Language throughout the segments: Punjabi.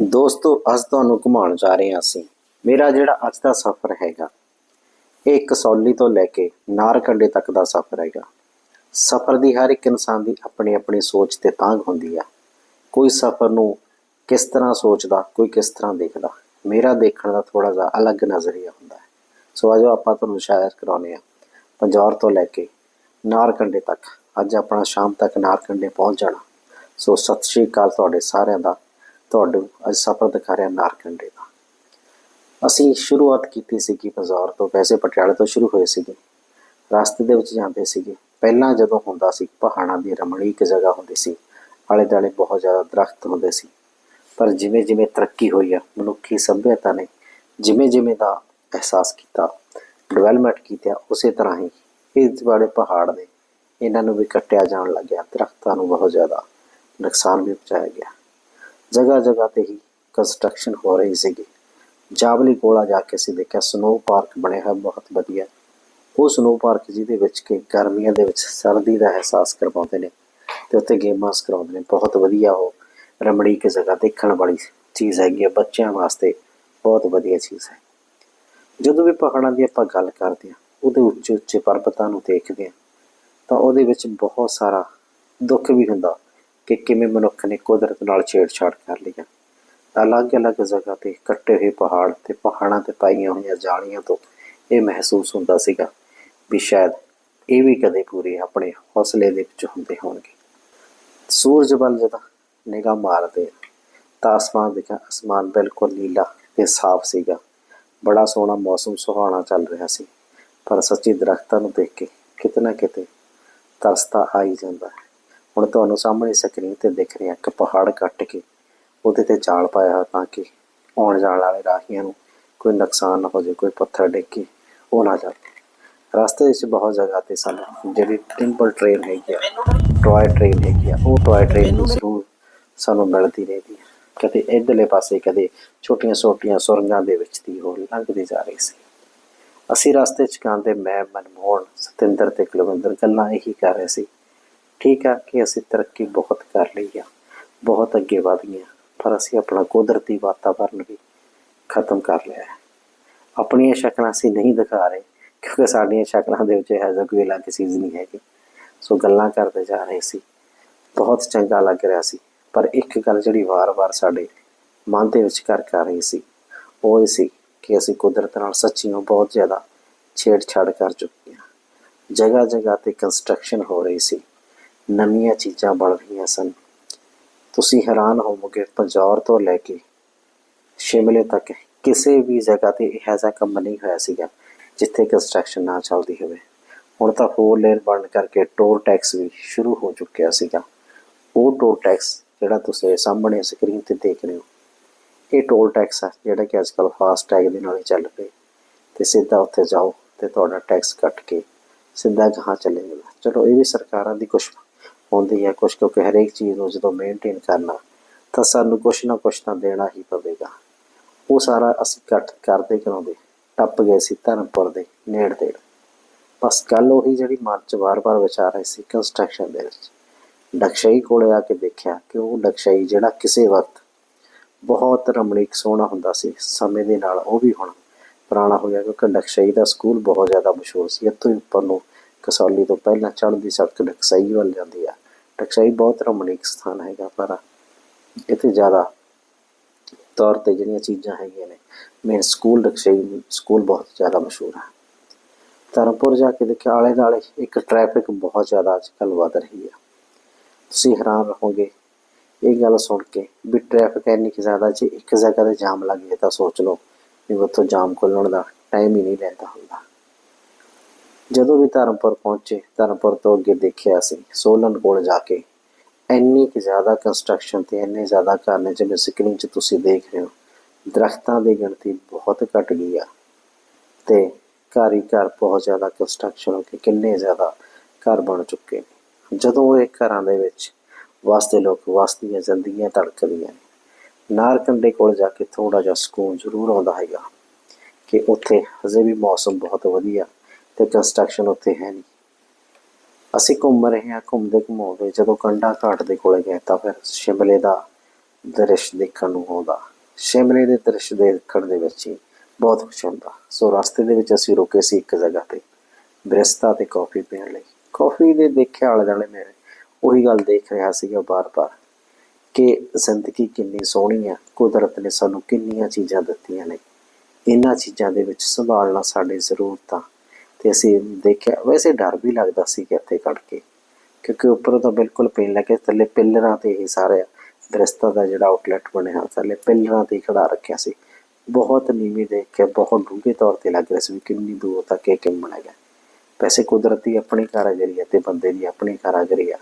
ਦੋਸਤੋ, ਅੱਜ ਤੁਹਾਨੂੰ ਘੁਮਾਉਣ ਜਾ ਰਹੇ ਹਾਂ ਅਸੀਂ। ਮੇਰਾ ਜਿਹੜਾ ਅੱਜ ਦਾ ਸਫ਼ਰ ਹੈਗਾ, ਇਹ ਕਸੌਲੀ ਤੋਂ ਲੈ ਕੇ ਨਾਰਕੰਡੇ ਤੱਕ ਦਾ ਸਫ਼ਰ ਹੈਗਾ। ਸਫ਼ਰ ਦੀ ਹਰ ਇੱਕ ਇਨਸਾਨ ਦੀ ਆਪਣੀ ਆਪਣੀ ਸੋਚ ਤੇ ਤਾਂਗ ਹੁੰਦੀ ਆ। ਕੋਈ ਸਫ਼ਰ ਨੂੰ ਕਿਸ ਤਰ੍ਹਾਂ ਸੋਚਦਾ, ਕੋਈ ਕਿਸ ਤਰ੍ਹਾਂ ਦੇਖਦਾ, ਮੇਰਾ ਦੇਖਣ ਦਾ ਥੋੜਾ ਜਿਹਾ ਅਲੱਗ ਨਜ਼ਰੀਆ ਹੁੰਦਾ ਹੈ। ਸੋ ਆਜੋ ਆਪਾਂ ਤੁਹਾਨੂੰ ਸ਼ਾਇਰ ਕਰਾਉਨੇ ਆ ਪੰਜੌਰ ਤੋਂ ਲੈ ਕੇ ਨਾਰਕੰਡੇ ਤੱਕ। ਅੱਜ ਆਪਣਾ ਸ਼ਾਮ ਤੱਕ ਨਾਰਕੰਡੇ ਪਹੁੰਚ ਜਾਣਾ। ਸੋ ਸਤਿ ਸ਼੍ਰੀ ਅਕਾਲ ਤੁਹਾਡੇ ਸਾਰਿਆਂ ਦਾ। ਤੁਹਾਨੂੰ ਅੱਜ ਸਫ਼ਰ ਦਿਖਾ ਰਿਹਾ ਨਾਰਕੰਡੇ ਦਾ। ਅਸੀਂ ਸ਼ੁਰੂਆਤ ਕੀਤੀ ਸੀ ਕਿ ਬਾਜ਼ਾਰ ਤੋਂ, ਵੈਸੇ ਪਟਿਆਲੇ ਤੋਂ ਸ਼ੁਰੂ ਹੋਏ ਸੀਗੇ। ਰਸਤੇ ਦੇ ਵਿੱਚ ਜਾਂਦੇ ਸੀਗੇ। ਪਹਿਲਾਂ ਜਦੋਂ ਹੁੰਦਾ ਸੀ, ਪਹਾੜਾਂ ਦੀ ਰਮਣੀਕ ਜਗ੍ਹਾ ਹੁੰਦੀ ਸੀ। ਆਲੇ ਦੁਆਲੇ ਬਹੁਤ ਜ਼ਿਆਦਾ ਦਰਖਤ ਹੁੰਦੇ ਸੀ। ਪਰ ਜਿਵੇਂ ਜਿਵੇਂ ਤਰੱਕੀ ਹੋਈ ਆ, ਮਨੁੱਖੀ ਸਭਿਅਤਾ ਨੇ ਜਿਵੇਂ ਜਿਵੇਂ ਦਾ ਅਹਿਸਾਸ ਕੀਤਾ ਡਿਵੈਲਪਮੈਂਟ ਕੀਤਾ ਉਸੇ ਤਰ੍ਹਾਂ ਹੀ ਇਸ ਵਾਲੇ ਪਹਾੜ ਨੇ ਇਹਨਾਂ ਨੂੰ ਵੀ ਕੱਟਿਆ ਜਾਣ ਲੱਗਿਆ। ਦਰਖਤਾਂ ਨੂੰ ਬਹੁਤ ਜ਼ਿਆਦਾ ਨੁਕਸਾਨ ਵੀ ਪਹੁੰਚਾਇਆ ਗਿਆ। ਜਗ੍ਹਾ ਜਗ੍ਹਾ ਤੇ ਹੀ ਕੰਸਟਰਕਸ਼ਨ ਹੋ ਰਹੀ ਸੀਗੀ। ਜਾਵਲੀ ਕੋਲਾ ਜਾ ਕੇ ਅਸੀਂ ਦੇਖਿਆ ਸਨੋ ਪਾਰਕ ਬਣਿਆ ਹੈ ਬਹੁਤ ਵਧੀਆ। ਉਹ ਸਨੋ ਪਾਰਕ ਜਿਹਦੇ ਵਿੱਚ ਕਿ ਗਰਮੀਆਂ ਦੇ ਵਿੱਚ ਸਰਦੀ ਦਾ ਅਹਿਸਾਸ ਕਰਵਾਉਂਦੇ ਨੇ ਤੇ ਉੱਥੇ ਗੇਮਾਂ ਕਰਾਉਂਦੇ ਨੇ। ਬਹੁਤ ਵਧੀਆ ਉਹ ਰਮੜੀ ਰਮਣੀਕ ਜਗ੍ਹਾ ਦੇਖਣ ਵਾਲੀ ਚੀਜ਼ ਹੈਗੀ ਹੈ ਬੱਚਿਆਂ ਵਾਸਤੇ ਬਹੁਤ ਵਧੀਆ ਚੀਜ਼ ਹੈ। ਜਦੋਂ ਵੀ ਪਹਾੜਾਂ ਦੀ ਆਪਾਂ ਗੱਲ ਕਰਦੇ ਹਾਂ, ਉਹਦੇ ਉੱਚੇ ਉੱਚੇ ਪਰਬਤਾਂ ਨੂੰ ਦੇਖਦੇ ਹਾਂ, ਤਾਂ ਉਹਦੇ ਵਿੱਚ ਬਹੁਤ ਸਾਰਾ ਦੁੱਖ ਵੀ ਹੁੰਦਾ। ਕਿ ਕਿਵੇਂ ਮਨੁੱਖ ਨੇ ਕੁਦਰਤ ਨਾਲ ਛੇੜਛਾੜ ਕਰ ਲਿਆ ਅਲੱਗ-ਅਲੱਗ ਜਗ੍ਹਾ ਤੇ ਕੱਟੇ ਹੋਏ ਪਹਾੜ ਤੇ ਪਹਾੜਾਂ ਤੇ ਪਾਈਆਂ ਹੋਈਆਂ ਜਾਲੀਆਂ ਤੋਂ ਇਹ ਮਹਿਸੂਸ ਹੁੰਦਾ ਸੀਗਾ ਵੀ ਸ਼ਾਇਦ ਇਹ ਵੀ ਕਦੇ ਪੂਰੇ ਆਪਣੇ ਹੌਸਲੇ ਦੇ ਵਿੱਚ ਹੁੰਦੇ ਹੋਣਗੇ। ਸੂਰਜ ਵੱਲ ਜਦੋਂ ਨਿਗਾਹ ਮਾਰਦੇ ਤਾਂ ਅਸਮਾਨ ਦੇਖਿਆ ਅਸਮਾਨ ਬਿਲਕੁਲ ਨੀਲਾ ਤੇ ਸਾਫ਼ ਸੀਗਾ। ਬੜਾ ਸੋਹਣਾ ਮੌਸਮ ਸੁਹਾਣਾ ਚੱਲ ਰਿਹਾ ਸੀ, ਪਰ ਸੱਚੀ ਦਰਖਤਾਂ ਨੂੰ ਦੇਖ ਕੇ ਕਿਤੇ ਨਾ ਕਿਤੇ ਤਰਸਤਾ ਆਈ ਜਾਂਦਾ ਹੈ। ਹੁਣ ਤੁਹਾਨੂੰ ਸਾਹਮਣੇ ਸਕਰੀਨ ਤੇ ਦਿਖ ਰਿਹਾ ਇੱਕ ਪਹਾੜ ਕੱਟ ਕੇ। ਉਹਦੇ ਤੇ ਜਾਲ ਪਾਇਆ ਹੋਇਆ ਤਾਂ ਕਿ ਆਉਣ ਜਾਣ ਵਾਲੇ ਰਾਹੀਆਂ ਨੂੰ ਕੋਈ ਨੁਕਸਾਨ ਨਾ ਹੋ ਜਾਵੇ ਕੋਈ ਪੱਥਰ ਡਿੱਗ ਕੇ ਉਹ ਨਾ ਜਾਵੇ ਰਸਤੇ ਵਿੱਚ ਬਹੁਤ ਜਗ੍ਹਾ ਤੇ ਸਾਨੂੰ, ਜਿਹੜੀ ਟਿੰਪਲ ਟ੍ਰੇਨ ਹੈਗੀ ਆ ਟੋਏ ਟ੍ਰੇਨ ਹੈਗੀ ਆ, ਉਹ ਟੋਏ ਟ੍ਰੇਨ ਨੂੰ ਜ਼ਰੂਰ ਸਾਨੂੰ ਮਿਲਦੀ ਰਹਿੰਦੀ ਹੈ ਕਦੇ ਇੱਧਰਲੇ ਪਾਸੇ, ਕਦੇ ਛੋਟੀਆਂ ਛੋਟੀਆਂ ਸੁਰੰਗਾਂ ਦੇ ਵਿੱਚ ਦੀ ਉਹ ਲੰਘਦੀ ਜਾ ਰਹੀ ਸੀ। ਅਸੀਂ ਰਸਤੇ 'ਚ ਕਾਂਦੇ ਮੈਂ, ਮਨਮੋਹਨ, ਸਤਿੰਦਰ ਤੇ ਕੁਲਵਿੰਦਰ ਗੱਲਾਂ ਇਹੀ ਕਰ ਰਹੇ ਸੀ। ਠੀਕ ਆ ਕਿ ਅਸੀਂ ਤਰੱਕੀ ਬਹੁਤ ਕਰ ਲਈ ਆ ਬਹੁਤ ਅੱਗੇ ਵਧ ਗਏ ਹਾਂ, ਪਰ ਅਸੀਂ ਆਪਣਾ ਕੁਦਰਤੀ ਵਾਤਾਵਰਨ ਵੀ ਖਤਮ ਕਰ ਲਿਆ ਹੈ। ਆਪਣੀਆਂ ਸ਼ਕਲਾਂ ਅਸੀਂ ਨਹੀਂ ਦਿਖਾ ਰਹੇ ਕਿਉਂਕਿ ਸਾਡੀਆਂ ਸ਼ਕਲਾਂ ਦੇ ਵਿੱਚ ਇਹੋ ਜਿਹਾ ਕੋਈ ਅਲੱਗ ਚੀਜ਼ ਨਹੀਂ ਹੈਗੀ। ਸੋ ਗੱਲਾਂ ਕਰਦੇ ਜਾ ਰਹੇ ਸੀ ਬਹੁਤ ਚੰਗਾ ਲੱਗ ਰਿਹਾ ਸੀ ਪਰ ਇੱਕ ਗੱਲ ਜਿਹੜੀ ਵਾਰ-ਵਾਰ ਸਾਡੇ ਮਨ ਦੇ ਵਿੱਚ ਕਰ ਕਰ ਰਹੀ ਸੀ ਉਹ ਇਹ ਸੀ ਕਿ ਅਸੀਂ ਕੁਦਰਤ ਨਾਲ ਸੱਚੀਓ ਬਹੁਤ ਜ਼ਿਆਦਾ ਛੇੜਛਾੜ ਕਰ ਚੁੱਕੇ ਹਾਂ। ਜਗ੍ਹਾ ਜਗ੍ਹਾ ਤੇ ਕੰਸਟਰਕਸ਼ਨ ਹੋ ਰਹੀ ਸੀ। ਨਵੀਆਂ ਚੀਜ਼ਾਂ ਬਣ ਰਹੀਆਂ ਸਨ। ਤੁਸੀਂ ਹੈਰਾਨ ਹੋਵੋਗੇ, ਪੰਜੌਰ ਤੋਂ ਲੈ ਕੇ ਸ਼ਿਮਲੇ ਤੱਕ ਕਿਸੇ ਵੀ ਜਗ੍ਹਾ ਤੇ ਇਹੋ ਜਿਹਾ ਕੰਮ ਨਹੀਂ ਹੋਇਆ ਸੀਗਾ, ਜਿੱਥੇ ਕੰਸਟਰਕਸ਼ਨ ਨਾ ਚੱਲਦੀ ਹੋਵੇ। ਹੁਣ ਤਾਂ ਫੋਰ ਲੇਨ ਬਣਨ ਕਰਕੇ ਟੋਲ ਟੈਕਸ ਵੀ ਸ਼ੁਰੂ ਹੋ ਚੁੱਕਿਆ ਸੀਗਾ। ਉਹ ਟੋਲ ਟੈਕਸ ਜਿਹੜਾ ਤੁਸੀਂ ਸਾਹਮਣੇ ਸਕਰੀਨ ਤੇ ਦੇਖ ਰਹੇ ਹੋ, ਇਹ ਟੋਲ ਟੈਕਸ ਹੈ ਜਿਹੜਾ ਕਿ ਅੱਜਕੱਲ ਫਾਸਟ ਟੈਗ ਦੇ ਨਾਲ ਹੀ ਚੱਲ ਪਏ ਤੇ ਸਿੱਧਾ ਉੱਥੇ ਜਾਓ ਤੇ ਤੁਹਾਡਾ ਟੈਕਸ ਕੱਟ ਕੇ ਸਿੱਧਾ ਜਹਾਂ ਚਲੇ ਜਾਣਾ। ਚਲੋ, ਇਹ ਵੀ ਸਰਕਾਰਾਂ ਦੀ ਕੁਛ ਹੁੰਦੀ ਹੈ ਕੁਛ, ਕਿਉਂਕਿ ਹਰੇਕ ਚੀਜ਼ ਨੂੰ ਜਦੋਂ ਮੇਨਟੇਨ ਕਰਨਾ, ਤਾਂ ਸਾਨੂੰ ਕੁਛ ਨਾ ਕੁਛ ਤਾਂ ਦੇਣਾ ਹੀ ਪਵੇਗਾ। ਉਹ ਸਾਰਾ ਅਸੀਂ ਕੱਟ ਕਰਦੇ ਕਰਾਉਂਦੇ ਟੱਪ ਗਏ ਸੀ ਧਰਮਪੁਰ ਦੇ ਨੇੜ ਤੇੜ। ਬਸ ਗੱਲ ਉਹੀ ਜਿਹੜੀ ਮਨ ਚ ਵਾਰ-ਵਾਰ ਵਿਚਾਰ ਰਹੀ ਸੀ ਕੰਸਟਰਕਸ਼ਨ ਦੇ ਵਿੱਚ। ਡਕਸ਼ਾਈ ਕੋਲੇ ਆ ਕੇ ਦੇਖਿਆ ਕਿ ਉਹ ਡਕਸ਼ਾਈ ਜਿਹੜਾ ਕਿਸੇ ਵਕਤ ਬਹੁਤ ਰਮਣੀਕ ਸੋਹਣਾ ਹੁੰਦਾ ਸੀ, ਸਮੇਂ ਦੇ ਨਾਲ ਉਹ ਵੀ ਹੁਣ ਪੁਰਾਣਾ ਹੋ ਗਿਆ, ਕਿਉਂਕਿ ਡਕਸ਼ਾਈ ਦਾ ਸਕੂਲ ਬਹੁਤ ਜ਼ਿਆਦਾ ਮਸ਼ਹੂਰ ਸੀ। ਇੱਥੋਂ ਹੀ ਉੱਪਰ ਨੂੰ ਕਸੌਲੀ ਤੋਂ ਪਹਿਲਾਂ ਚੜ੍ਹਦੀ ਸੜਕ ਡਕਸਾਈ ਵੱਲ ਜਾਂਦੀ ਆ। ਡਕਸ਼ਾਈ ਬਹੁਤ ਰਮਣੀਕ ਸਥਾਨ ਹੈਗਾ, ਪਰ ਇੱਥੇ ਜ਼ਿਆਦਾ ਤੌਰ ਤੇ ਜਿਹੜੀਆਂ ਚੀਜ਼ਾਂ ਹੈਗੀਆਂ ਨੇ ਮੇਨ ਸਕੂਲ ਡਕਸ਼ਾਈ ਸਕੂਲ ਬਹੁਤ ਜ਼ਿਆਦਾ ਮਸ਼ਹੂਰ ਹੈ ਧਰਮਪੁਰ ਜਾ ਕੇ ਦੇਖਿਆ ਆਲੇ ਦੁਆਲੇ ਇੱਕ ਟ੍ਰੈਫਿਕ ਬਹੁਤ ਜ਼ਿਆਦਾ ਅੱਜ ਕੱਲ੍ਹ ਵੱਧ ਰਹੀ ਆ। ਤੁਸੀਂ ਹੈਰਾਨ ਰਹੋਗੇ, ਇਹ ਗੱਲ ਸੁਣ ਕੇ ਵੀ ਟ੍ਰੈਫਿਕ ਇੰਨੀ ਕਿ ਜ਼ਿਆਦਾ ਜੇ ਇੱਕ ਜਗ੍ਹਾ ਤੇ ਜਾਮ ਲੱਗ ਜਾਏ ਤਾਂ ਸੋਚ ਲਓ ਵੀ ਉੱਥੋਂ ਜਾਮ ਖੋਲਣ ਦਾ ਟਾਈਮ ਹੀ ਨਹੀਂ ਲੈਂਦਾ ਹੁੰਦਾ। ਜਦੋਂ ਵੀ ਧਰਮਪੁਰ ਪਹੁੰਚੇ, ਧਰਮਪੁਰ ਤੋਂ ਅੱਗੇ ਦੇਖਿਆ ਸੀ, ਸੋਲਨ ਕੋਲ ਜਾ ਕੇ। ਇੰਨੀ ਕਿ ਜ਼ਿਆਦਾ ਕੰਸਟਰਕਸ਼ਨ ਤੇ ਇੰਨੇ ਜ਼ਿਆਦਾ ਘਰ ਨੇ ਜਿਵੇਂ ਸਕਰੀਨ 'ਚ ਤੁਸੀਂ ਦੇਖ ਰਹੇ ਹੋ, ਦਰਖਤਾਂ ਦੀ ਗਿਣਤੀ ਬਹੁਤ ਘਟ ਗਈ ਆ। ਤੇ ਘਰ ਹੀ ਘਰ ਬਹੁਤ ਜ਼ਿਆਦਾ ਕੰਸਟਰਕਸ਼ਨ ਹੋ ਕੇ ਕਿੰਨੇ ਜ਼ਿਆਦਾ ਘਰ ਬਣ ਚੁੱਕੇ ਨੇ। ਜਦੋਂ ਇਹ ਘਰਾਂ ਦੇ ਵਿੱਚ ਵਸਦੇ ਲੋਕ ਵਸਦੀਆਂ ਜ਼ਿੰਦਗੀਆਂ ਧੜਕਦੀਆਂ ਨੇ। ਨਾਰਕੰਡੇ ਕੋਲ ਜਾ ਕੇ ਥੋੜਾ ਜਿਹਾ ਸਕੂਨ ਜ਼ਰੂਰ ਆਉਂਦਾ ਹੈਗਾ ਕਿ ਉੱਥੇ ਹਜੇ ਵੀ ਮੌਸਮ ਬਹੁਤ ਵਧੀਆ। ਤੇ ਕੰਸਟਰਕਸ਼ਨ ਉੱਥੇ ਹੈ ਨਹੀਂ। ਅਸੀਂ ਘੁੰਮ ਰਹੇ ਹਾਂ, ਘੁੰਮਦੇ ਘੁੰਮਾਉਂਦੇ, ਜਦੋਂ ਕੰਡਾ ਘਾਟ ਦੇ ਕੋਲੇ ਗਏ ਤਾਂ ਫਿਰ ਸ਼ਿਮਲੇ ਦਾ ਦ੍ਰਿਸ਼ ਦੇਖਣ ਨੂੰ ਆਉਂਦਾ। ਸ਼ਿਮਲੇ ਦੇ ਦ੍ਰਿਸ਼ ਦੇਖਣ ਦੇ ਵਿੱਚ ਹੀ ਬਹੁਤ ਕੁਛ ਹੁੰਦਾ। ਸੋ ਰਸਤੇ ਦੇ ਵਿੱਚ ਅਸੀਂ ਰੁਕੇ ਸੀ ਇੱਕ ਜਗ੍ਹਾ ਤੇ, ਬ੍ਰਿਸਤਾ ਤੇ ਕਾਫੀ ਪੀਣ ਲਈ। ਕਾਫੀ ਦੇ ਦੇਖਿਆ ਆਲੇ ਦੁਆਲੇ ਮੇਰੇ ਉਹੀ ਗੱਲ ਦੇਖ ਰਿਹਾ ਸੀਗਾ ਬਾਰ-ਬਾਰ ਕਿ ਜ਼ਿੰਦਗੀ ਕਿੰਨੀ ਸੋਹਣੀ ਆ, ਕੁਦਰਤ ਨੇ ਸਾਨੂੰ ਕਿੰਨੀਆਂ ਚੀਜ਼ਾਂ ਦਿੱਤੀਆਂ ਨੇ। ਇਹਨਾਂ ਚੀਜ਼ਾਂ ਦੇ ਵਿੱਚ ਸੰਭਾਲਣਾ ਸਾਡੀ ਜ਼ਰੂਰਤ ਆ ਤੇ ਅਸੀਂ ਦੇਖਿਆ, ਵੈਸੇ ਡਰ ਵੀ ਲੱਗਦਾ ਸੀ ਕਿ ਇੱਥੇ ਖੜ ਕੇ, ਕਿਉਂਕਿ ਉੱਪਰੋਂ ਤਾਂ ਬਿਲਕੁਲ ਪੀਣ ਲੱਗੇ, ਥੱਲੇ ਪਿੱਲਰਾਂ ਤੇ ਹੀ ਸਾਰੇ ਦਰਸਤਾਂ ਦਾ ਜਿਹੜਾ ਆਊਟਲੈਟ ਬਣਿਆ, ਥੱਲੇ ਪਿੱਲਰਾਂ ਤੇ ਹੀ ਖੜਾ ਰੱਖਿਆ ਸੀ। ਬਹੁਤ ਨੀਵੀਂ ਦੇਖ ਕੇ, ਬਹੁਤ ਡੂੰਘੇ ਤੌਰ ਤੇ ਲੱਗ ਰਿਹਾ ਸੀ ਵੀ ਕਿੰਨੀ ਦੂਰ ਤੱਕ ਇਹ ਕਿੰਮ ਬਣੇਗਾ ਵੈਸੇ ਕੁਦਰਤੀ ਆਪਣੀ ਕਾਰਾਗਰੀ ਹੈ ਤੇ ਬੰਦੇ ਦੀ ਆਪਣੀ ਕਾਰਾਗਰੀ ਆ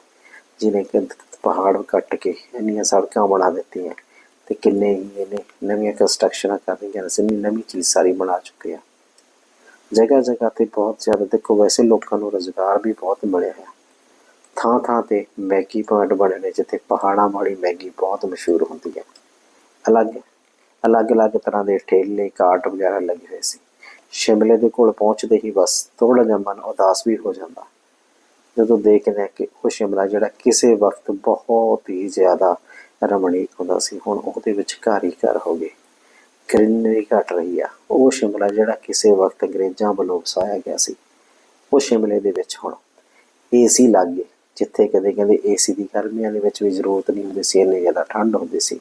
ਜਿਹਨੇ ਕਿ ਪਹਾੜ ਕੱਟ ਕੇ ਇੰਨੀਆਂ ਸੜਕਾਂ ਬਣਾ ਦਿੱਤੀਆਂ, ਤੇ ਕਿੰਨੇ ਹੀ ਇਹਨੇ ਨਵੀਆਂ ਕੰਸਟਰਕਸ਼ਨਾਂ ਕਰ ਰਹੀਆਂ ਨੇ ਨਵੀਂ ਚੀਜ਼ ਸਾਰੀ ਬਣਾ ਚੁੱਕੇ ਆ। ਜਗ੍ਹਾ ਜਗ੍ਹਾ ਤੇ ਬਹੁਤ ਜ਼ਿਆਦਾ, ਦੇਖੋ ਵੈਸੇ ਲੋਕਾਂ ਨੂੰ ਰੋਜ਼ਗਾਰ ਵੀ ਬਹੁਤ ਮਿਲਿਆ ਹੈ। ਥਾਂ ਥਾਂ ਤੇ ਮੈਗੀ ਪੁਆਇੰਟ ਬਣੇ ਨੇ, ਜਿੱਥੇ ਪਹਾੜਾਂ ਵਾਲੀ ਮੈਗੀ ਬਹੁਤ ਮਸ਼ਹੂਰ ਹੁੰਦੀ ਹੈ। ਅਲੱਗ ਅਲੱਗ-ਅਲੱਗ ਤਰ੍ਹਾਂ ਦੇ ਠੇਲੇ, ਕਾਰਟ ਵਗੈਰਾ ਲੱਗੇ ਹੋਏ ਸੀ। ਸ਼ਿਮਲੇ ਦੇ ਕੋਲ ਪਹੁੰਚਦੇ ਹੀ ਬਸ ਥੋੜਾ ਜਿਹਾ ਮਨ ਉਦਾਸ ਵੀ ਹੋ ਜਾਂਦਾ। ਜਦੋਂ ਦੇਖਦੇ ਹਾਂ ਕਿ ਉਹ ਸ਼ਿਮਲਾ ਜਿਹੜਾ ਕਿਸੇ ਵਕਤ ਬਹੁਤ ਹੀ ਜ਼ਿਆਦਾ ਰਮਣੀਕ ਹੁੰਦਾ ਸੀ, ਹੁਣ ਉਹਦੇ ਵਿੱਚ ਘਰ ਹੀ ਘਰ ਹੋ ਗਏ। ਗ੍ਰੀਨਰੀ ਘਟ ਰਹੀ ਆ। ਉਹ ਸ਼ਿਮਲਾ ਜਿਹੜਾ ਕਿਸੇ ਵਕਤ ਅੰਗਰੇਜ਼ਾਂ ਵੱਲੋਂ ਵਸਾਇਆ ਗਿਆ ਸੀ, ਉਹ ਸ਼ਿਮਲੇ ਦੇ ਵਿੱਚ ਹੁਣ। ਏਸੀ ਲੱਗ ਗਏ, ਜਿੱਥੇ ਕਦੇ ਕਹਿੰਦੇ ਏਸੀ ਦੀ ਗਰਮੀਆਂ ਦੇ ਵਿੱਚ ਵੀ ਜ਼ਰੂਰਤ ਨਹੀਂ ਹੁੰਦੀ ਸੀ, ਇੰਨੀ ਜ਼ਿਆਦਾ ਠੰਡ ਹੁੰਦੀ ਸੀ।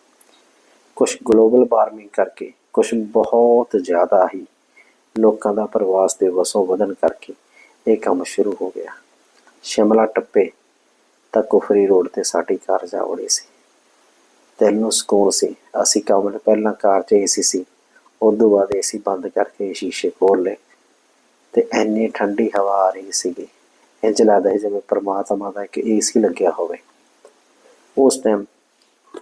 ਕੁਝ ਗਲੋਬਲ ਵਾਰਮਿੰਗ ਕਰਕੇ ਕੁਝ ਬਹੁਤ ਜ਼ਿਆਦਾ ਹੀ ਲੋਕਾਂ ਦਾ ਪ੍ਰਵਾਸ ਦੇ ਵਸੋਂ ਵਧਣ ਕਰਕੇ ਇਹ ਕੰਮ ਸ਼ੁਰੂ ਹੋ ਗਿਆ। ਸ਼ਿਮਲਾ ਟੱਪੇ ਤਾਂ ਕੁਫਰੀ ਰੋਡ ਤੇ ਸਾਡੀ ਕਾਰ ਜਾ ਵੜੀ ਸੀ। ਤੈਨੂੰ ਨੂੰ ਸਕੂਨ ਸੀ। ਅਸੀਂ ਕਮਰੇ ਪਹਿਲਾਂ ਕਾਰ 'ਚ ਏਸੀ ਸੀ। ਉਦੋਂ ਬਾਅਦ ਏਸੀ ਬੰਦ ਕਰਕੇ ਸ਼ੀਸ਼ੇ ਖੋਲ ਲਏ ਤੇ ਐਨੀ ਠੰਡੀ ਹਵਾ ਆ ਰਹੀ ਸੀਗੀ। ਇੰਜ ਲੱਗਦਾ ਸੀ ਜਿਵੇਂ ਪ੍ਰਮਾਤਮਾ ਦਾ ਇੱਕ ਏਸੀ ਲੱਗਿਆ ਹੋਵੇ। ਉਸ ਟਾਈਮ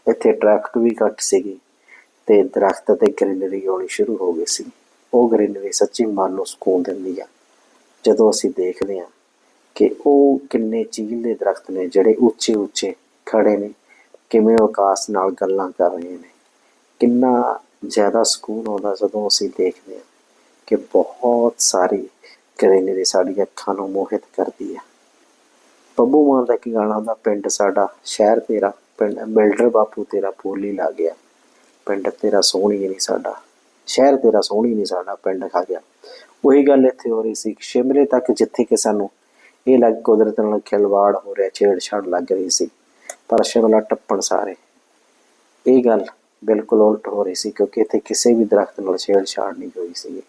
ਇੱਥੇ ਟ੍ਰੈਫਿਕ ਵੀ ਘੱਟ ਸੀਗੀ ਤੇ ਦਰਖਤ ਤੇ ਗ੍ਰੀਨਰੀ ਆਉਣੀ ਸ਼ੁਰੂ ਹੋ ਗਈ ਸੀ। ਉਹ ਗ੍ਰੀਨਰੀ ਸੱਚੀ ਮਨ ਨੂੰ ਸਕੂਨ ਦਿੰਦੀ ਆ। ਜਦੋਂ ਅਸੀਂ ਦੇਖਦੇ ਹਾਂ ਕਿ ਉਹ ਕਿੰਨੇ ਚੀਲ ਦੇ ਦਰਖਤ ਨੇ ਜਿਹੜੇ ਉੱਚੇ ਉੱਚੇ ਖੜੇ ਨੇ। ਕਿਵੇਂ ਉਹ ਆਕਾਸ਼ ਨਾਲ ਗੱਲਾਂ ਕਰ ਰਹੇ ਨੇ? ਕਿੰਨਾ ਜ਼ਿਆਦਾ ਸਕੂਨ ਆਉਂਦਾ ਜਦੋਂ ਅਸੀਂ ਦੇਖਦੇ ਹਾਂ ਕਿ ਬਹੁਤ ਸਾਰੀ ਗ੍ਰੀਨਰੀ ਸਾਡੀ ਅੱਖਾਂ ਨੂੰ ਮੋਹਿਤ ਕਰਦੀ ਹੈ। ਬੱਬੂ ਮਾਨ ਦਾ ਇੱਕ ਗਾਣਾ ਦਾ ਪਿੰਡ ਸਾਡਾ, ਸ਼ਹਿਰ ਤੇਰਾ, ਪਿੰਡ, ਬਿਲਡਰ ਬਾਪੂ ਤੇਰਾ ਪੋਲੀ ਲਾ ਗਿਆ। ਪਿੰਡ ਤੇਰਾ ਸੋਹਣੀ ਨਹੀਂ ਸਾਡਾ, ਸ਼ਹਿਰ ਤੇਰਾ ਸੋਹਣੀ ਨਹੀਂ ਸਾਡਾ, ਪਿੰਡ ਖਾ ਗਿਆ। ਉਹੀ ਗੱਲ ਇੱਥੇ ਹੋ ਰਹੀ ਸੀ ਕਿ ਸ਼ਿਮਲੇ ਤੱਕ ਜਿੱਥੇ ਕਿ ਸਾਨੂੰ ਇਹ ਲੱਗ ਕੁਦਰਤ ਨਾਲ ਖਿਲਵਾੜ ਹੋ ਰਿਹਾ, ਛੇੜਛਾੜ ਲੱਗ ਰਹੀ ਸੀ। ਪਰ ਸ਼ਿਮਲਾ ਟੱਪਣ ਸਾਰੇ। ਇਹ ਗੱਲ ਬਿਲਕੁਲ ਉਲਟ ਹੋ ਰਹੀ ਸੀ ਕਿਉਂਕਿ ਇੱਥੇ ਕਿਸੇ ਵੀ ਦਰਖਤ ਨਾਲ ਛੇੜਛਾੜ ਨਹੀਂ ਹੋਈ ਸੀ।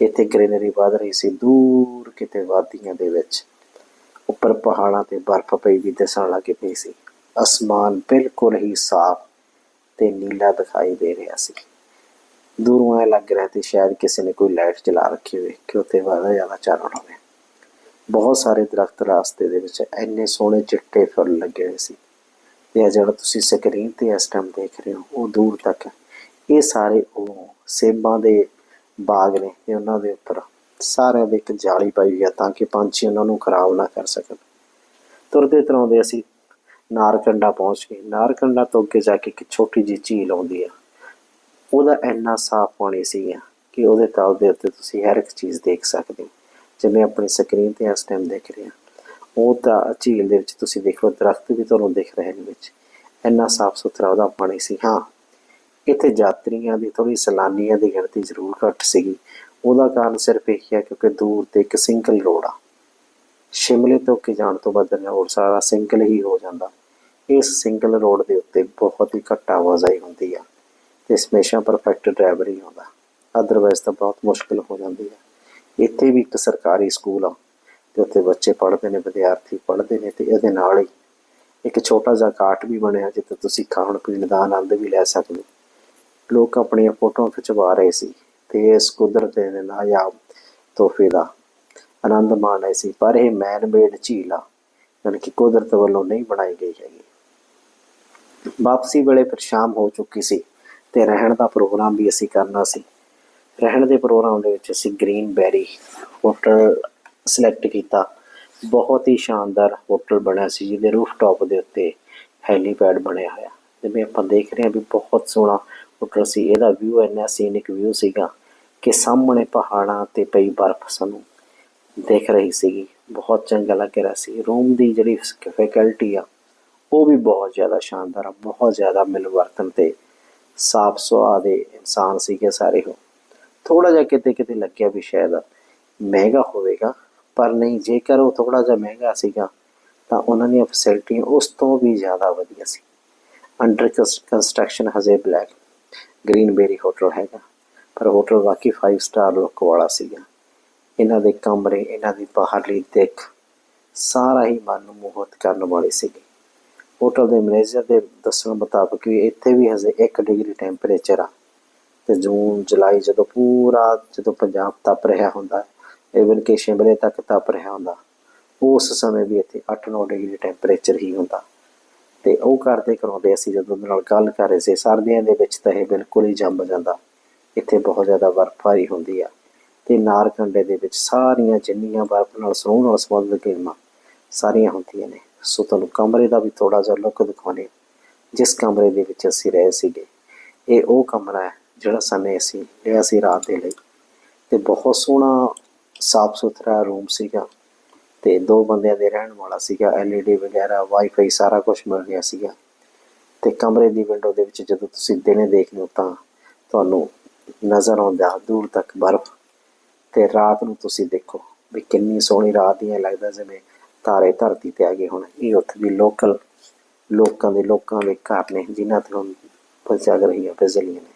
ਇੱਥੇ ਗ੍ਰੀਨਰੀ ਵਧ ਰਹੀ ਸੀ, ਦੂਰ ਕਿਤੇ ਵਾਦੀਆਂ ਦੇ ਵਿੱਚ। ਉੱਪਰ ਪਹਾੜਾਂ ਤੇ ਬਰਫ਼ ਪਈ ਵੀ ਦਿਸਣ ਲੱਗ ਪਈ ਸੀ। ਅਸਮਾਨ ਬਿਲਕੁਲ ਹੀ ਸਾਫ਼ ਤੇ ਨੀਲਾ ਦਿਖਾਈ ਦੇ ਰਿਹਾ ਸੀ। ਦੂਰੋਂ ਐ ਲੱਗ ਰਿਹਾ ਤੇ ਸ਼ਾਇਦ ਕਿਸੇ ਨੇ ਕੋਈ ਲਾਈਟ ਜਲਾ ਰੱਖੀ ਹੋਵੇ ਕਿ ਉੱਥੇ ਵਾਦਾ ਜ਼ਿਆਦਾ ਚਾਨਣ ਹੋਵੇ। ਬਹੁਤ ਸਾਰੇ ਦਰਖਤ ਰਾਸਤੇ ਦੇ ਵਿੱਚ ਇੰਨੇ ਸੋਹਣੇ ਚਿੱਟੇ ਫੁੱਲ ਲੱਗੇ ਹੋਏ ਸੀ। ਤੇ ਇਹ ਜਿਹੜਾ ਤੁਸੀਂ ਸਕਰੀਨ ਤੇ ਇਸ ਟਾਈਮ ਦੇਖ ਰਹੇ ਹੋ, ਉਹ ਦੂਰ ਤੱਕ ਇਹ ਸਾਰੇ ਉਹ ਸੇਬਾਂ ਦੇ ਬਾਗ ਨੇ ਤੇ ਉਹਨਾਂ ਦੇ ਉੱਪਰ ਸਾਰਿਆਂ ਦੇ ਇੱਕ ਜਾਲੀ ਪਾਈ ਹੋਈ ਹੈ ਤਾਂ ਕਿ ਪੰਛੀ ਉਹਨਾਂ ਨੂੰ ਖਰਾਬ ਨਾ ਕਰ ਸਕਣ। ਤੁਰਦੇ ਤਰਾਉਂਦੇ ਅਸੀਂ ਨਾਰਕੰਡਾ ਪਹੁੰਚ ਗਏ। ਨਾਰਕੰਡਾ ਤੋਂ ਅੱਗੇ ਜਾ ਕੇ ਇੱਕ ਛੋਟੀ ਜਿਹੀ ਝੀਲ ਆਉਂਦੀ ਆ ਉਹਦਾ ਇੰਨਾ ਸਾਫ਼ ਪਾਣੀ ਸੀਗਾ ਕਿ ਉਹਦੇ ਤਲ ਦੇ ਉੱਤੇ ਤੁਸੀਂ ਹਰ ਇੱਕ ਚੀਜ਼ ਦੇਖ ਸਕਦੇ ਹੋ। ਜਿਵੇਂ ਆਪਣੀ ਸਕਰੀਨ ਤੇ ਇਸ ਟਾਈਮ ਦੇਖ ਰਹੇ ਹਾਂ। ਉਹ ਤਾਂ ਝੀਲ ਦੇ ਵਿੱਚ ਤੁਸੀਂ ਦੇਖ ਲਓ, ਦਰਖਤ ਵੀ ਤੁਹਾਨੂੰ ਦਿਖ ਰਹੇ ਨੇ ਵਿੱਚ। ਇੰਨਾ ਸਾਫ਼ ਸੁਥਰਾ ਉਹਦਾ ਪਾਣੀ ਸੀ। ਹਾਂ, ਇੱਥੇ ਯਾਤਰੀਆਂ ਦੀ ਥੋੜੀ ਸੈਲਾਨੀਆਂ ਦੀ ਗਿਣਤੀ ਜ਼ਰੂਰ ਘੱਟ ਸੀਗੀ। ਉਹਦਾ ਕਾਰਨ ਸਿਰਫ ਇਹ ਹੈ ਕਿਉਂਕਿ ਦੂਰ ਤੇ ਇੱਕ ਸਿੰਗਲ ਰੋਡ ਆ। ਸ਼ਿਮਲੇ ਤੋਂ ਕੇ ਜਾਣ ਤੋਂ ਬਾਅਦ ਰੋਡ ਸਾਰਾ ਸਿੰਗਲ ਹੀ ਹੋ ਜਾਂਦਾ। ਇਸ ਸਿੰਗਲ ਰੋਡ ਦੇ ਉੱਤੇ ਬਹੁਤ ਹੀ ਘੱਟ ਆਵਾਜਾਈ ਹੁੰਦੀ ਆ ਤੇ ਹਮੇਸ਼ਾ ਪਰਫੈਕਟ ਡਰਾਈਵਰ ਹੀ ਆਉਂਦਾ। ਅਦਰਵਾਇਜ਼ ਤਾਂ ਬਹੁਤ ਮੁਸ਼ਕਲ ਹੋ ਜਾਂਦੀ ਆ। ਇੱਥੇ ਵੀ ਇੱਕ ਸਰਕਾਰੀ ਸਕੂਲ ਆ। ਤੇ ਉੱਥੇ ਬੱਚੇ ਪੜ੍ਹਦੇ ਨੇ, ਵਿਦਿਆਰਥੀ ਪੜ੍ਹਦੇ ਨੇ ਤੇ ਇਹਦੇ ਨਾਲ ਹੀ ਇੱਕ ਛੋਟਾ ਜਿਹਾ ਕਾਟ ਵੀ ਬਣਿਆ ਜਿੱਥੇ ਤੁਸੀਂ ਖਾਣ ਪੀਣ ਦਾ ਆਨੰਦ ਵੀ ਲੈ ਸਕਦੇ। ਲੋਕ ਆਪਣੀਆਂ ਫੋਟੋਆਂ ਖਿਚਵਾ ਰਹੇ ਸੀ ਤੇ ਇਸ ਕੁਦਰਤ ਦੇ ਨਾਯਾਬ ਤੋਹਫੇ ਦਾ ਆਨੰਦ ਮਾਣ ਰਹੇ ਸੀ, ਪਰ ਇਹ ਮੈਨ ਮੇਡ ਝੀਲ ਆ, ਯਾਨੀ ਕਿ ਕੁਦਰਤ ਵੱਲੋਂ ਨਹੀਂ ਬਣਾਈ ਗਈ ਹੈਗੀ। ਵਾਪਸੀ ਵੇਲੇ ਫਿਰ ਸ਼ਾਮ ਹੋ ਚੁੱਕੀ ਸੀ ਤੇ ਰਹਿਣ ਦਾ ਪ੍ਰੋਗਰਾਮ ਵੀ ਅਸੀਂ ਕਰਨਾ ਸੀ। ਰਹਿਣ ਦੇ ਪ੍ਰੋਗਰਾਮ ਦੇ ਵਿੱਚ ਅਸੀਂ ਗ੍ਰੀਨ ਬੈਰੀ ਹੋਟਲ ਸਿਲੈਕਟ ਕੀਤਾ। ਬਹੁਤ ਹੀ ਸ਼ਾਨਦਾਰ ਹੋਟਲ ਬਣਿਆ ਸੀ, ਜਿਹਦੇ ਰੂਫਟਾਪ ਦੇ ਉੱਤੇ ਹੈਲੀਪੈਡ ਬਣਿਆ ਹੋਇਆ। ਜਿਵੇਂ ਆਪਾਂ ਦੇਖ ਰਹੇ ਹਾਂ ਵੀ ਬਹੁਤ ਸੋਹਣਾ ਹੋਟਲ ਸੀ। ਇਹਦਾ ਵਿਊ ਇੰਨਾ ਸੀਨਿਕ ਵਿਊ ਸੀਗਾ ਕਿ ਸਾਹਮਣੇ ਪਹਾੜਾਂ ਤੇ ਪਈ ਬਰਫ਼ ਸਾਨੂੰ ਦਿਖ ਰਹੀ ਸੀਗੀ। ਬਹੁਤ ਚੰਗਾ ਲੱਗ ਰਿਹਾ ਸੀ। ਰੂਮ ਦੀ ਜਿਹੜੀ ਫੈਕਲਟੀ ਆ, ਉਹ ਵੀ ਬਹੁਤ ਜ਼ਿਆਦਾ ਸ਼ਾਨਦਾਰ ਆ। ਬਹੁਤ ਜ਼ਿਆਦਾ ਮਿਲਵਰਤਨ ਤੇ ਸਾਫ਼ ਸੁਭਾਅ ਦੇ ਇਨਸਾਨ ਸੀਗੇ ਸਾਰੇ ਉਹ। ਥੋੜਾ ਜਿਹਾ ਕਿਤੇ ਕਿਤੇ ਲੱਗਿਆ ਵੀ ਸ਼ਾਇਦ ਮਹਿੰਗਾ ਹੋਵੇਗਾ। ਪਰ ਨਹੀਂ, ਜੇਕਰ ਉਹ ਥੋੜਾ ਜਿਹਾ ਮਹਿੰਗਾ ਸੀਗਾ, ਤਾਂ ਉਹਨਾਂ ਦੀਆਂ ਫੈਸਿਲਿਟੀਆਂ ਉਸ ਤੋਂ ਵੀ ਜ਼ਿਆਦਾ ਵਧੀਆ ਸੀ। ਅੰਡਰ ਕੰਸਟਰਕਸ਼ਨ ਹਜੇ ਬਲੈਕ ਗ੍ਰੀਨਬੇਰੀ ਹੋਟਲ ਹੈਗਾ, ਪਰ ਹੋਟਲ ਵਾਕਈ 5 ਸਟਾਰ ਲੁੱਕ ਵਾਲਾ ਸੀਗਾ। ਇਹਨਾਂ ਦੇ ਕਮਰੇ, ਇਹਨਾਂ ਦੀ ਬਾਹਰਲੀ ਦਿੱਖ ਸਾਰਾ ਹੀ ਮਨ ਨੂੰ ਮੋਹਤ ਕਰਨ ਵਾਲੇ ਸੀਗੀ। ਹੋਟਲ ਦੇ ਮੈਨੇਜਰ ਦੇ ਦੱਸਣ ਮੁਤਾਬਕ ਵੀ ਇੱਥੇ ਵੀ ਹਜੇ 1 ਡਿਗਰੀ ਟੈਂਪਰੇਚਰ ਆ। ਤੇ ਜੂਨ, ਜੁਲਾਈ ਜਦੋਂ ਪੂਰਾ, ਜਦੋਂ ਪੰਜਾਬ ਤਪ ਰਿਹਾ ਹੁੰਦਾ ਇਵਨ ਕਿ ਸ਼ਿਮਲੇ ਤੱਕ ਤਪ ਰਿਹਾ ਹੁੰਦਾ। ਉਸ ਸਮੇਂ ਵੀ ਇੱਥੇ 8-9 ਡਿਗਰੀ ਟੈਂਪਰੇਚਰ ਹੀ ਹੁੰਦਾ। ਤੇ ਉਹ ਕਰਦੇ ਕਰਾਉਂਦੇ ਅਸੀਂ ਜਦੋਂ ਉਹਦੇ ਨਾਲ ਗੱਲ ਕਰ ਰਹੇ ਸੀ, ਸਰਦੀਆਂ ਦੇ ਵਿੱਚ ਤਾਂ ਇਹ ਬਿਲਕੁਲ ਹੀ ਜੰਮ ਜਾਂਦਾ। ਇੱਥੇ ਬਹੁਤ ਜ਼ਿਆਦਾ ਬਰਫ਼ਬਾਰੀ ਹੁੰਦੀ ਆ। ਤੇ ਨਾਰਕੰਡੇ ਦੇ ਵਿੱਚ ਸਾਰੀਆਂ ਜਿੰਨੀਆਂ ਬਰਫ਼ ਨਾਲ ਸੋਹਣ ਨਾਲ ਸੰਬੰਧਿਤ ਗੇਮਾਂ ਸਾਰੀਆਂ ਹੁੰਦੀਆਂ ਨੇ। ਸੋ ਤੁਹਾਨੂੰ ਕਮਰੇ ਦਾ ਵੀ ਥੋੜਾ ਜਿਹਾ ਲੁੱਕ ਦਿਖਾਉਣੇ ਜਿਸ ਕਮਰੇ ਦੇ ਵਿੱਚ ਅਸੀਂ ਰਹੇ ਸੀਗੇ, ਇਹ ਉਹ ਕਮਰਾ ਹੈ ਜਿਹੜਾ ਸਾਨੂੰ ਅਸੀਂ ਲਿਆ ਸੀ ਰਾਤ ਦੇ ਲਈ। ਤੇ ਬਹੁਤ ਸੋਹਣਾ ਸਾਫ਼ ਸੁਥਰਾ ਰੂਮ ਸੀਗਾ ਤੇ ਦੋ ਬੰਦਿਆਂ ਦੇ ਰਹਿਣ ਵਾਲਾ ਸੀਗਾ ਐਲਈਡੀ ਵਗੈਰਾ ਵਾਈਫਾਈ ਸਾਰਾ ਕੁਝ ਮਿਲ ਗਿਆ ਸੀਗਾ। ਤੇ ਕਮਰੇ ਦੀ ਵਿੰਡੋ ਦੇ ਵਿੱਚ ਜਦੋਂ ਤੁਸੀਂ ਦਿਨੇ ਦੇਖਦੇ ਹੋ ਤਾਂ ਤੁਹਾਨੂੰ ਨਜ਼ਰ ਆਉਂਦਾ, ਦੂਰ ਤੱਕ ਬਰਫ਼। ਤੇ ਰਾਤ ਨੂੰ ਤੁਸੀਂ ਦੇਖੋ ਵੀ ਕਿੰਨੀ ਸੋਹਣੀ ਰਾਤ ਦੀਆਂ ਲੱਗਦਾ ਜਿਵੇਂ ਤਾਰੇ ਧਰਤੀ ਤੇ ਆ ਗਏ ਹੁਣ। ਇਹ ਉੱਥੇ ਦੀ ਲੋਕਲ ਲੋਕਾਂ ਦੇ ਲੋਕਾਂ ਦੇ ਘਰ ਨੇ, ਜਿਨ੍ਹਾਂ ਤੋਂ ਪਹੁੰਚਾ ਰਹੀਆਂ ਬਿਜਲੀਆਂ ਨੇ।